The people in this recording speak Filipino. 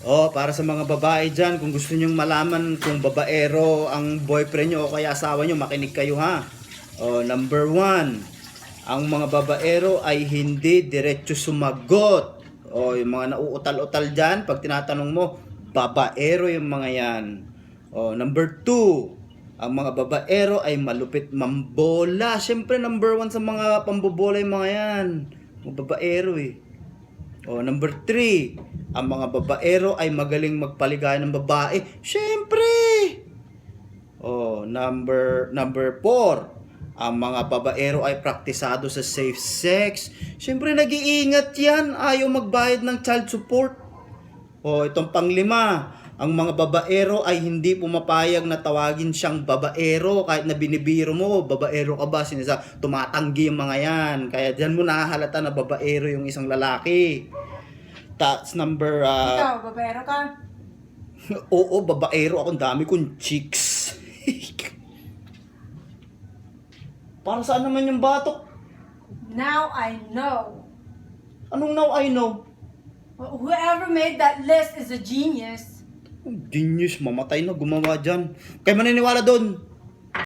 Oh, para sa mga babae dyan, kung gusto nyong malaman kung babaero ang boyfriend nyo o kaya asawa nyo, makinig kayo ha. Oh, number one, ang mga babaero ay hindi diretso sumagot. Oh, yung mga nauutal-utal dyan, pag tinatanong mo, babaero yung mga yan. Oh, number two, ang mga babaero ay malupit mambola. Siyempre, number one sa mga pambobola yung mga yan. Mga babaero eh. O, number three, ang mga babaero ay magaling magpaligaya ng babae. Siyempre! O, number, number four, ang mga babaero ay praktisado sa safe sex. Siyempre, nag-iingat yan. Ayaw magbayad ng child support. O, itong panglima, ang mga babaero ay hindi pumapayag na tawagin siyang babaero kahit na binibiro mo, babaero ka ba? Sinasa, tumatanggi yung mga yan. Kaya dyan mo nahahalata na babaero yung isang lalaki. That's number, ah, Ikaw, babaero ka? oo, babaero ako, ang dami kong chicks. Para saan naman yung batok? Now I know. Anong now I know? Wh- Whoever made that list is a genius. Genius, mamatay na gumawa dyan. Kaya maniniwala doon.